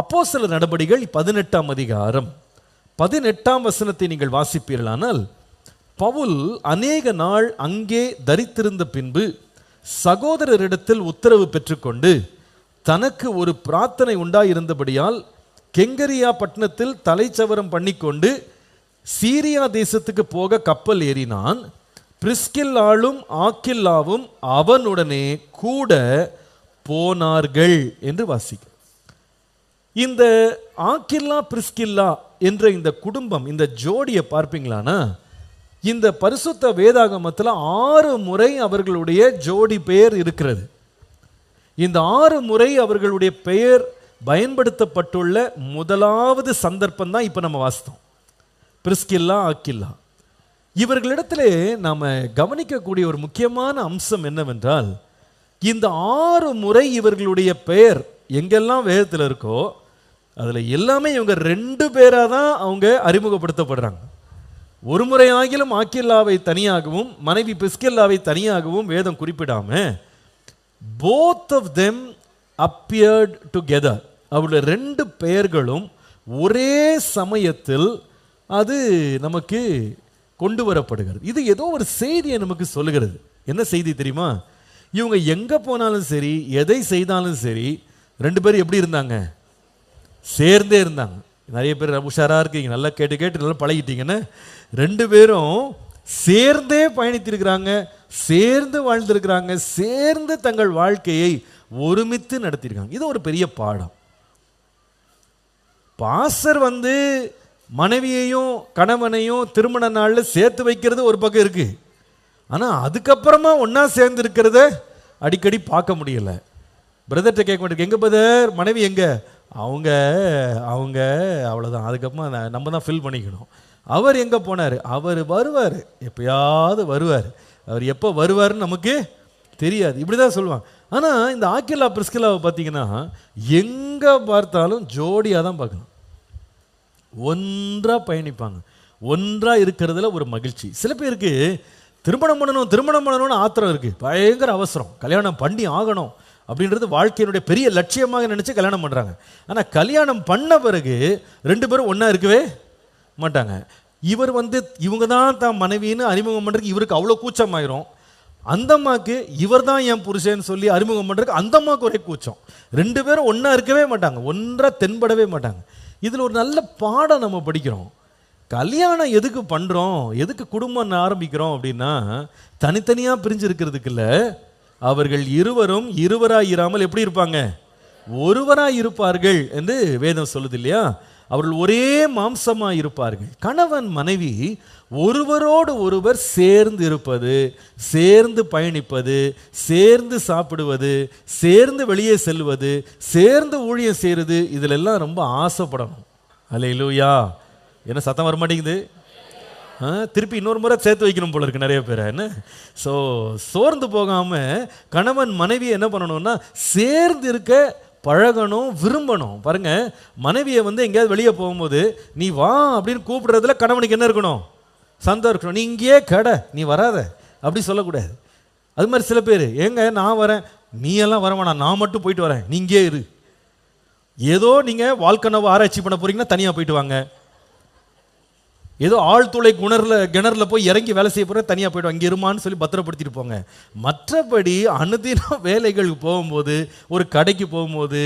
அப்போ சில நடபடிகள் பதினெட்டாம் அதிகாரம். பதினெட்டாம் வசனத்தை நீங்கள் வாசிப்பீர்களானால் பவுல் அநேக நாள் அங்கே தரித்திருந்த பின்பு சகோதரரிடத்தில் உத்தரவு பெற்றுக்கொண்டு தனக்கு ஒரு பிரார்த்தனை உண்டாயிருந்தபடியால் கெங்கரியா பட்டணத்தில் தலைச்சவரம் பண்ணிக்கொண்டு சீரியா தேசத்துக்கு போக கப்பல் ஏறினான். பிரிஸ்கில்லாலும் ஆக்கில்லாவும் அவனுடனே கூட போனார்கள் என்று வாசிக்கும் இந்த ஆக்கில்லா பிரிஸ்கில்லா என்ற இந்த குடும்பம் இந்த ஜோடியை பார்ப்பீங்களானா? இந்த பரிசுத்த வேதாகமத்தில் ஆறு முறை அவர்களுடைய ஜோடி பெயர் இருக்கிறது. இந்த ஆறு முறை அவர்களுடைய பெயர் பயன்படுத்தப்பட்டுள்ள முதலாவது சந்தர்ப்பம் தான் இப்போ நம்ம வாசித்தோம். Priscilla Aquila. இவர்களிடத்திலே நாம் கவனிக்கக்கூடிய ஒரு முக்கியமான அம்சம் என்னவென்றால் இந்த ஆறு முறை இவர்களுடைய பெயர் எங்கெல்லாம் வேதத்தில் இருக்கோ அதில் எல்லாமே இவங்க ரெண்டு பேராக தான் அவங்க அறிமுகப்படுத்தப்படுறாங்க. ஒரு முறை ஆகிலும் ஆக்கில்லாவை தனியாகவும் மனைவி பிஸ்கில்லாவை தனியாகவும் வேதம் குறிப்பிடாம both of them appeared together அவருடைய ரெண்டு பெயர்களும் ஒரே சமயத்தில் அது நமக்கு கொண்டு வரப்படுகிறது. இது ஏதோ ஒரு செய்தியை நமக்கு சொல்லுகிறது. என்ன செய்தி தெரியுமா? இவங்க எங்கே போனாலும் சரி எதை செய்தாலும் சரி ரெண்டு பேரும் எப்படி இருந்தாங்க? சேர்ந்தே இருந்தாங்க. நிறைய பேர் உஷாராக இருக்கீங்க நல்லா கேட்டு கேட்டு நல்லா பழகிட்டீங்கன்னு ரெண்டு பேரும் சேர்ந்தே பயணித்திருக்கிறாங்க சேர்ந்து வாழ்ந்திருக்கிறாங்க சேர்ந்து தங்கள் வாழ்க்கையை ஒருமித்து நடத்தியிருக்காங்க. இது ஒரு பெரிய பாடம். பாசர் வந்து மனைவியையும் கணவனையும் திருமண நாளில் சேர்த்து வைக்கிறது ஒரு பக்கம் இருக்கு. ஆனால் அதுக்கப்புறமா ஒன்றா சேர்ந்து இருக்கிறத அடிக்கடி பார்க்க முடியல. பிரதர்கிட்ட கேட்க மாட்டேங்க. எங்கே பிரதர் மனைவி எங்கே? அவங்க அவங்க அவ்வளோதான் அதுக்கப்புறமா நம்ம தான் ஃபில் பண்ணிக்கணும். அவர் எங்கே போனார்? அவர் வருவார். எப்பயாவது வருவார். அவர் எப்போ வருவாருன்னு நமக்கு தெரியாது. இப்படி தான் சொல்லுவாங்க. ஆனால் இந்த ஆக்கிலா பிரிஸ்கிலாவை பார்த்தீங்கன்னா எங்கே பார்த்தாலும் ஜோடியாக தான் பார்க்கணும். ஒன்றாக பயணிப்பாங்க. ஒன்றாக இருக்கிறதுல ஒரு மகிழ்ச்சி. சில பேருக்கு திருமணம் பண்ணணும் திருமணம் பண்ணணும்னு ஆத்திரம் இருக்குது பயங்கர அவசரம். கல்யாணம் பண்ணி ஆகணும். அப்படின்றது வாழ்க்கையினுடைய பெரிய லட்சியமாக நினச்சி கல்யாணம் பண்ணுறாங்க ஆனால் கல்யாணம் பண்ண பிறகு ரெண்டு பேரும் ஒன்றா இருக்கவே மாட்டாங்க. இவர் வந்து இவங்க தான் தான் மனைவின்னு அறிமுகம் பண்ணுறதுக்கு இவருக்கு அவ்வளோ கூச்சமாயிரும். அந்த அம்மாவுக்கு இவர் தான் என் புருஷன்னு சொல்லி அறிமுகம் பண்ணுறதுக்கு அந்த அம்மாவுக்கு ஒரே கூச்சம். ரெண்டு பேரும் ஒன்றா இருக்கவே மாட்டாங்க. ஒன்றா தென்படவே மாட்டாங்க. இதில் ஒரு நல்ல பாடம் நம்ம படிக்கிறோம். கல்யாணம் எதுக்கு பண்ணுறோம் எதுக்கு குடும்பம் ஆரம்பிக்கிறோம் அப்படின்னா தனித்தனியாக பிரிஞ்சு இருக்கிறதுக்குல்ல அவர்கள் இருவரும் இருவராய் இராமல் எப்படி இருப்பாங்க? ஒருவராய் இருப்பார்கள் என்று வேதம் சொல்லுது இல்லையா? அவர்கள் ஒரே மாம்சமாக இருப்பார்கள் கணவன் மனைவி ஒருவரோடு ஒருவர் சேர்ந்து இருப்பது சேர்ந்து பயணிப்பது சேர்ந்து சாப்பிடுவது சேர்ந்து வெளியே செல்வது சேர்ந்து ஊழியம் செய்கிறது இதிலெல்லாம் ரொம்ப ஆசைப்படணும். அல்லேலூயா என்ன சத்தம் வர மாட்டேங்குது திருப்பி இன்னொரு முறை சேர்த்து வைக்கணும் போல இருக்கு நிறைய பேரை என்ன? ஸோ சோர்ந்து போகாம கணவன் மனைவி என்ன பண்ணணும்னா சேர்ந்து இருக்க பழகணும் விரும்பணும். பாருங்க மனைவியை வந்து எங்கேயாவது வெளியே போகும்போது நீ வா அப்படின்னு கூப்பிடுறதுல கணவனுக்கு என்ன இருக்கணும்? சந்தோஷம் இருக்கணும். நீ இங்கேயே கடை நீ வராத அப்படி சொல்லக்கூடாது. அது மாதிரி சில பேர் ஏங்க நான் வரேன். நீ எல்லாம் வர வேணாம் நான் மட்டும் போயிட்டு வரேன். நீ இரு. ஏதோ நீங்கள் வாழ்க்கனவை ஆராய்ச்சி பண்ண போறீங்கன்னா தனியாக போயிட்டு வாங்க. ஏதோ ஆழ்துளை குணர்ல கிணறுல போய் இறங்கி வேலை செய்ய போகிற தனியாக போய்டும் அங்கே இருமான்னு சொல்லி பத்திரப்படுத்திட்டு போங்க. மற்றபடி அனுதினம் வேலைகளுக்கு போகும்போது ஒரு கடைக்கு போகும்போது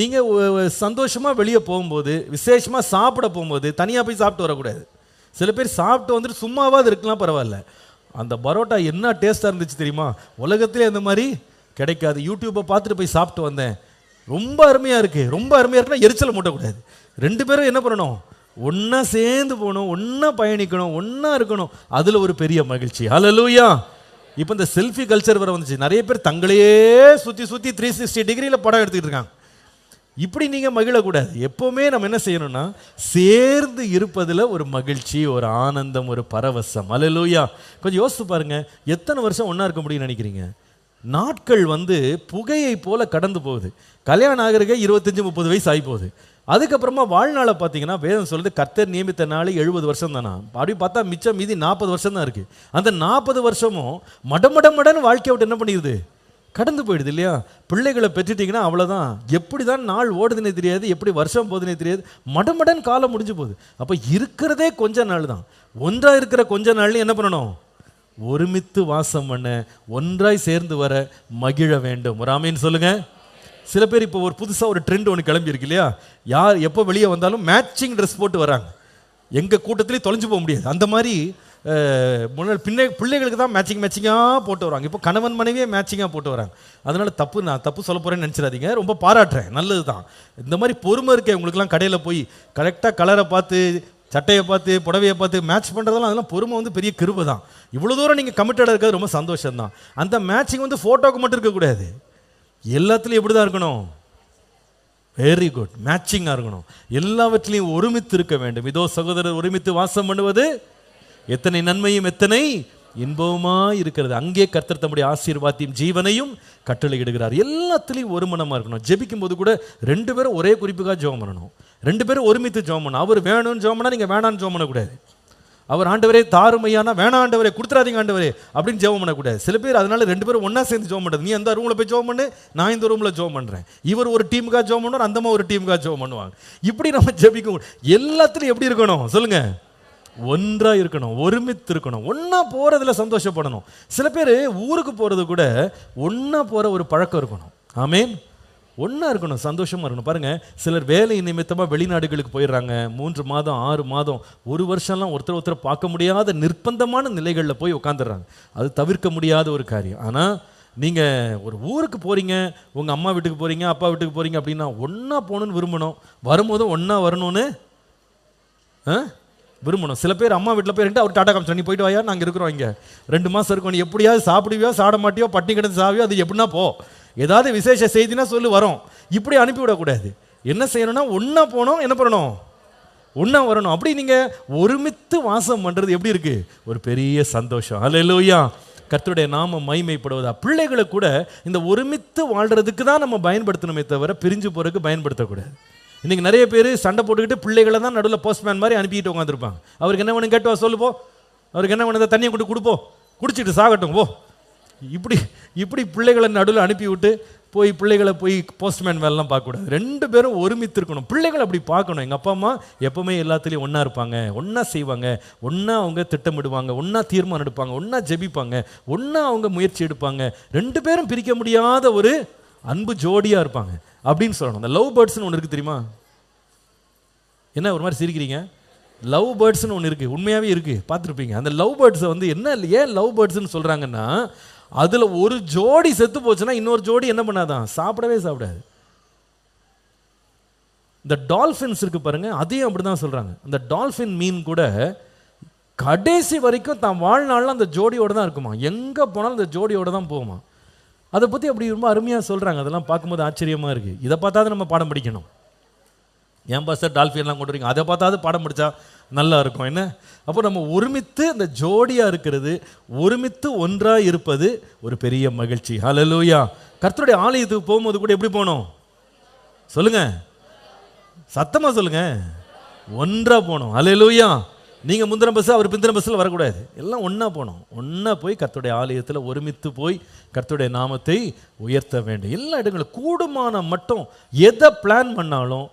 நீங்கள் சந்தோஷமாக வெளியே போகும்போது விசேஷமாக சாப்பிட போகும்போது தனியாக போய் சாப்பிட்டு வரக்கூடாது. சில பேர் சாப்பிட்டு வந்துட்டு சும்மாவாக இருக்கலாம் பரவாயில்ல. அந்த பரோட்டா என்ன டேஸ்ட்டாக இருந்துச்சு தெரியுமா? உலகத்திலே அந்த மாதிரி கிடைக்காது. யூடியூப்பை பார்த்துட்டு போய் சாப்பிட்டு வந்தேன். ரொம்ப அருமையாக இருக்குது ரொம்ப அருமையாக இருக்குன்னா எரிச்சல் மூட்டக்கூடாது. ரெண்டு பேரும் என்ன பண்ணணும்? ஒன்றா சேர்ந்து போகணும் ஒன்றா பயணிக்கணும் ஒன்றா இருக்கணும். அதில் ஒரு பெரிய மகிழ்ச்சி. ஹலலூயா இப்போ இந்த செல்ஃபி கல்ச்சர் வர வந்துச்சு. நிறைய பேர் தங்களையே சுற்றி சுற்றி த்ரீ சிக்ஸ்டி டிகிரியில் படம் எடுத்துக்கிட்டு இருக்காங்க. இப்படி நீங்கள் மகிழக்கூடாது. எப்போவுமே நம்ம என்ன செய்யணும்னா சேர்ந்து இருப்பதில் ஒரு மகிழ்ச்சி ஒரு ஆனந்தம் ஒரு பரவசம். அலலூயா கொஞ்சம் யோசித்து பாருங்கள் எத்தனை வருஷம் ஒன்றா இருக்க முடியும்னு நினைக்கிறீங்க? நாட்கள் வந்து புகையை போல கடந்து போகுது. கல்யாணம் ஆகிறக்கே இருபத்தஞ்சி முப்பது வயசு ஆகி போகுது அதுக்கப்புறமா வாழ்நாளை பார்த்தீங்கன்னா வேதம் சொல்லுது கர்த்தர் நியமித்த நாள் எழுபது வருஷம் தானா அப்படி பார்த்தா மிச்சம் மீதி நாற்பது வருஷம் தான் இருக்குது அந்த நாற்பது வருஷமும் மடமட மடன்னு வாழ்க்கையை விட்டு என்ன பண்ணிடுது? கடந்து போயிடுது இல்லையா? பிள்ளைகளை பெற்றுட்டீங்கன்னா அவ்வளோதான் எப்படி தான் நாள் ஓடுதுனே தெரியாது எப்படி வருஷம் போகுதுனே தெரியாது. மடமடன் காலம் முடிஞ்சு போகுது. அப்போ இருக்கிறதே கொஞ்ச நாள் தான். ஒன்றாக இருக்கிற கொஞ்ச நாள்லையும் என்ன பண்ணணும்? ஒருமித்து வாசம் பண்ண. ஒன்றாய் சேர்ந்து வர மகிழ வேண்டும். ஒரு ஆமீன் சொல்லுங்கள் சில பேர் இப்போ ஒரு புதுசாக ஒரு ட்ரெண்ட் ஒன்று கிளம்பியிருக்கு இல்லையா? யார் எப்போ வெளியே வந்தாலும் மேட்சிங் ட்ரெஸ் போட்டு வராங்க. எங்கள் கூட்டத்திலே தொலைஞ்சு போக முடியாது. அந்த மாதிரி அஹ், முன்னாடி பிள்ளை பிள்ளைகளுக்கு தான் மேட்சிங் மேட்சிங்காக போட்டு வராங்க. இப்போ கணவன் மனைவியே மேட்சிங்காக போட்டு வராங்க. அதனால் தப்பு நான் தப்பு சொல்ல போகிறேன்னு நினச்சிடாதீங்க. ரொம்ப பாராட்டுறேன். நல்லது தான். இந்த மாதிரி பொறுமை இருக்கே உங்களுக்குலாம் கடையில் போய் கரெக்டாக கலரை பார்த்து சட்டையை பார்த்து புடவையை பார்த்து மேட்ச் பண்ணுறதெல்லாம் அதெல்லாம் பொறுமை வந்து பெரிய கிருபை தான். இவ்வளோ தூரம் நீங்கள் கமிட்டடாக இருக்கிறது ரொம்ப சந்தோஷம் தான் அந்த மேட்சிங் வந்து ஃபோட்டோக்கு மட்டும் இருக்கக்கூடாது. எல்லாத்துலேயும் எப்படி தான் இருக்கணும் வெரி குட் மேட்சிங்காக இருக்கணும். எல்லாவற்றிலையும் ஒருமித்து இருக்க வேண்டும். இதோ சகோதரர் ஒருமித்து வாசம் பண்ணுவது. எத்தனை நன்மையும் எத்தனை இன்பவுமா இருக்கிறது. அங்கே கர்த்தர் தம்முடைய ஆசீர்வாதத்தையும் ஜீவனையும் கட்டளையிடுகிறார். எல்லாத்துலேயும் ஒரு மனமாக இருக்கணும். ஜெபிக்கும் போது கூட ரெண்டு பேரும் ஒரே குறிப்புக்காக ஜோம் பண்ணணும். ரெண்டு பேரும் ஒருமித்து ஜோம் பண்ணணும். அவர் வேணும்னு ஜோம் பண்ணால் நீங்கள் வேணான்னு ஜோம் பண்ணக்கூடாது. அவர் ஆண்டவரே தாருமையானா வேணாம் ஆண்டவரே கொடுத்துறாதீங்க ஆண்டவரே அப்படின்னு ஜெபம் பண்ணக்கூடாது. சில பேர் அதனால ரெண்டு பேரும் ஒன்றா சேர்ந்து ஜெபம் பண்ணுறது நீ அந்த ரூமில் போய் ஜெபம் பண்ணு நான் இந்த ரூமில் ஜெபம் பண்ணுறேன் இவர் ஒரு டீமுக்காக ஜெபம் பண்ணுவார் அந்தம்மா ஒரு டீமுக்காக ஜெபம் பண்ணுவாங்க. இப்படி நம்ம ஜெபிக்கும் எல்லாத்துலையும் எப்படி இருக்கணும்? சொல்லுங்க. ஒன்றா இருக்கணும் ஒருமித்து இருக்கணும் ஒன்றா போகிறதுல சந்தோஷப்படணும். சில பேர் ஊருக்கு போகிறது கூட ஒன்றா போகிற ஒரு பழக்கம் இருக்கணும். ஆமேன். ஒன்றா இருக்கணும் சந்தோஷமாக இருக்கணும். பாருங்கள் சிலர் வேலை நிமித்தமாக வெளிநாடுகளுக்கு போயிடுறாங்க. மூன்று மாதம் ஆறு மாதம் ஒரு வருஷம்லாம் ஒருத்தர் ஒருத்தர் பார்க்க முடியாத நிர்பந்தமான நிலைகளில் போய் உட்காந்துடுறாங்க அது தவிர்க்க முடியாத ஒரு காரியம். ஆனால் நீங்கள் ஒரு ஊருக்கு போகிறீங்க உங்கள் அம்மா வீட்டுக்கு போகிறீங்க அப்பா வீட்டுக்கு போகிறீங்க அப்படின்னா ஒன்றா போகணும்னு விரும்பணும். வரும்போதும் ஒன்றா வரணும்னு ஆ? விரும்பணும். சில பேர் அம்மா வீட்டில் போய் ரெண்டு அவர் டாடா காமிச்சு நீ போயிட்டு வாயா நாங்கள் இருக்கிறோம் இங்கே. ரெண்டு மாதம் இருக்கும் நீ எப்படியாவது சாப்பிடுவியோ சாட மாட்டியோ பட்டினி கிடந்து சாவியோ அது எப்படின்னா போ. ஏதாவது விசேஷ செய்தினா சொல்லி வரோம். இப்படி அனுப்பிவிடக்கூடாது. என்ன செய்யணும்னா ஒன்றா போனோம் என்ன பண்ணணும்? ஒன்றா வரணும். அப்படி நீங்கள் ஒருமித்து வாசம் பண்ணுறது எப்படி இருக்குது ஒரு பெரிய சந்தோஷம். அல்லையா கர்த்தருடைய நாம மைமைப்படுவதா பிள்ளைகளை கூட இந்த ஒருமித்து வாழ்கிறதுக்கு தான் நம்ம பயன்படுத்தணுமே தவிர பிரிஞ்சு போகிறதுக்கு பயன்படுத்தக்கூடாது. இன்றைக்கி நிறைய பேர் சண்டை போட்டுக்கிட்டு பிள்ளைகளை தான் நடுவில் போஸ்ட்மேன் மாதிரி அனுப்பிட்டு உட்காந்துருப்பாங்க அவருக்கு என்ன வேணும் கேட்டு சொல்லுப்போ அவருக்கு என்ன வேணும் தண்ணியை கொண்டு கொடுப்போம் குடிச்சிட்டு சாகட்டும் போ. இப்படி இப்படி பிள்ளைகளை நடுவில் அனுப்பிவிட்டு போய் பிள்ளைகளை போய் போஸ்ட்மேன் வேலைலாம் பார்க்கக்கூடாது. ரெண்டு பேரும் ஒருமித்து இருக்கணும் அப்படி பார்க்கணும். எங்கள் அப்பா அம்மா எப்போவுமே எல்லாத்துலேயும் ஒன்றா இருப்பாங்க. ஒன்றா செய்வாங்க. ஒன்றா அவங்க திட்டமிடுவாங்க. ஒன்றா தீர்மானம் எடுப்பாங்க. ஒன்றா ஜெபிப்பாங்க. ஒன்றா அவங்க முயற்சி எடுப்பாங்க. ரெண்டு பேரும் பிரிக்க முடியாத ஒரு அன்பு ஜோடியாக இருப்பாங்க. அப்படின்னு சொல்லணும். அந்த லவ் பேர்ட்ஸ்னு ஒன்று இருக்குது தெரியுமா? என்ன ஒரு மாதிரி சிரிக்கிறீங்க? லவ் பேர்ட்ஸ்னு ஒன்று இருக்குது உண்மையாகவே இருக்குது பார்த்துருப்பீங்க. அந்த லவ் பேர்ட்ஸை வந்து என்ன ஏன் லவ் பேர்ட்ஸ்னு சொல்கிறாங்கன்னா அதில் ஒரு ஜோடி செத்து போச்சுன்னா இன்னொரு ஜோடி என்ன பண்ணாதான் சாப்பிடவே சாப்பிடாது. இந்த டால்ஃபின்ஸ் இருக்கு பாருங்க அதையும் அப்படி தான் சொல்கிறாங்க இந்த டால்ஃபின் மீன் கூட கடைசி வரைக்கும் தான் வாழ்நாளில் அந்த ஜோடியோடு தான் இருக்குமா? எங்கே போனாலும் அந்த ஜோடியோடு தான் போகுமா? அதை பற்றி அப்படி ரொம்ப அருமையாக சொல்கிறாங்க அதெல்லாம் பார்க்கும்போது ஆச்சரியமாக இருக்குது இதை பார்த்தாவது நம்ம பாடம் படிக்கணும். ஏன் பாஸ்டர் டால்ஃபின்லாம் கொண்டு வரீங்க? அதை பார்த்தாவது பாடம் படித்தா நல்லா இருக்கும். என்ன? அப்போ நம்ம ஒருமித்து அந்த ஜோடியாக இருக்கிறது ஒருமித்து ஒன்றாக இருப்பது ஒரு பெரிய மகிழ்ச்சி. ஹalleluya கர்த்தருடைய ஆலயத்துக்கு போகும்போது கூட எப்படி போகணும் சொல்லுங்கள் சத்தமாக சொல்லுங்கள் ஒன்றாக போகணும் ஹalleluya நீங்கள் முந்தின பஸ்ஸு அவர் பிந்தின பஸ்ஸில் வரக்கூடாது. எல்லாம் ஒன்றா போகணும் ஒன்றா போய் கர்த்துடைய ஆலயத்தில் ஒருமித்து போய் கர்த்துடைய நாமத்தை உயர்த்த வேண்டும். எல்லா இடங்களும் கூடுமான மட்டும் எதை பிளான் பண்ணாலும்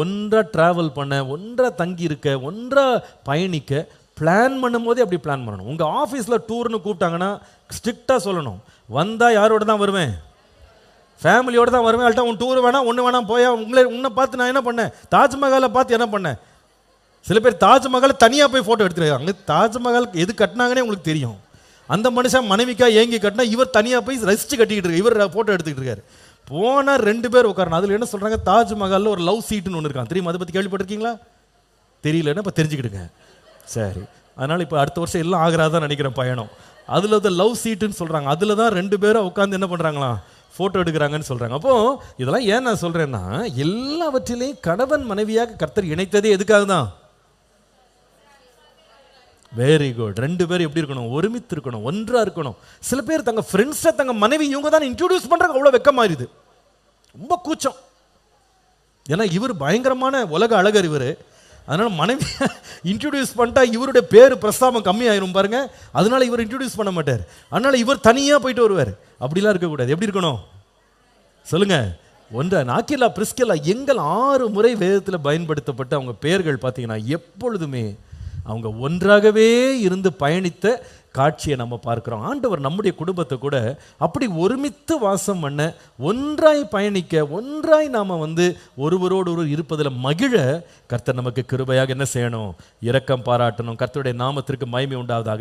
ஒன்றா ட்ராவல் பண்ண ஒன்றா தங்கி இருக்க ஒன்றா பயணிக்க பிளான் பண்ணும்போதே அப்படி பிளான் பண்ணணும். உங்கள் ஆஃபீஸில் டூர்னு கூப்பிட்டாங்கன்னா ஸ்ட்ரிக்டாக சொல்லணும். வந்தால் யாரோட தான் வருவேன்? ஃபேமிலியோட தான் வருவேன். அல்ட்டா உன் டூர் வேணாம் ஒன்று வேணாம் போயா. உங்களை உன்னை பார்த்து நான் என்ன பண்ணேன்? தாஜ்மஹாலை பார்த்து என்ன பண்ணேன்? சில பேர் தாஜ்மஹாலை தனியாக போய் ஃபோட்டோ எடுத்துருக்காங்க தாஜ்மஹால் எது கட்டினாங்கன்னே உங்களுக்கு தெரியும். அந்த மனுஷன் மனைவிக்கா ஏங்கி கட்டினா இவர் தனியாக போய் ரசித்து கட்டிக்கிட்டு இருக்கார். இவர் ஃபோட்டோ எடுத்துக்கிட்டு இருக்காரு. போனால் ரெண்டு பேர் உட்காரணும். அதில் என்ன சொல்கிறாங்க தாஜ்மஹாலில் ஒரு லவ் சீட்டுன்னு ஒன்று இருக்கான். தெரியுமா? அதை பற்றி கேள்விப்பட்டிருக்கீங்களா? தெரியலன்னா இப்போ தெரிஞ்சுக்கிடுங்க. சரி. அதனால் இப்போ அடுத்த வருஷம் எல்லாம் ஆகிறாதான் நினைக்கிறேன் பயணம். அதில் தான் லவ் சீட்டுன்னு சொல்கிறாங்க அதில் தான் ரெண்டு பேரும் உட்காந்து என்ன பண்ணுறாங்களாம் ஃபோட்டோ எடுக்கிறாங்கன்னு சொல்கிறாங்க அப்போ இதெல்லாம் ஏன் நான் சொல்கிறேன்னா எல்லாவற்றிலையும் கணவன் மனைவியாக கர்த்தர் இணைத்ததே எதுக்காக தான் வெரி குட் ரெண்டு பேரும் எப்படி இருக்கணும்? ஒருமித்து இருக்கணும் ஒன்றாக இருக்கணும். சில பேர் தங்க ஃப்ரெண்ட்ஸை தங்க மனைவி இவங்க தான் இன்ட்ரடியூஸ் பண்ணுறாங்க அவ்வளோ வெக்கமாயிருது ரொம்ப கூச்சம். ஏன்னா இவர் பயங்கரமான உலக அழகர் இவர். அதனால் மனைவி இன்ட்ரடியூஸ் பண்ணிட்டா இவருடைய பேர் பிரஸ்தாபம் கம்மியாயிரும் பாருங்க. அதனால இவர் இன்ட்ரடியூஸ் பண்ண மாட்டார். அதனால இவர் தனியாக போயிட்டு வருவார். அப்படிலாம் இருக்கக்கூடாது. எப்படி இருக்கணும்? சொல்லுங்க. ஒன்ற நாக்கிலா பிரிஸ்கெல்லா எங்கள் ஆறு முறை வேதத்தில் பயன்படுத்தப்பட்ட அவங்க பெயர்கள் பார்த்தீங்கன்னா எப்பொழுதுமே அவங்க ஒன்றாகவே இருந்து பயணித்த காட்சியை நம்ம பார்க்கிறோம். ஆண்டவர் நம்முடைய குடும்பத்தை கூட அப்படி ஒருமித்து வாசம் பண்ண ஒன்றாய் பயணிக்க ஒன்றாய் நாம் வந்து ஒருவரோடு ஒரு இருப்பதில் மகிழ கர்த்தர் நமக்கு கிருபையாக என்ன செய்யணும்? இரக்கம் பாராட்டணும். கர்த்தருடைய நாமத்திற்கு மயமை உண்டாவதாக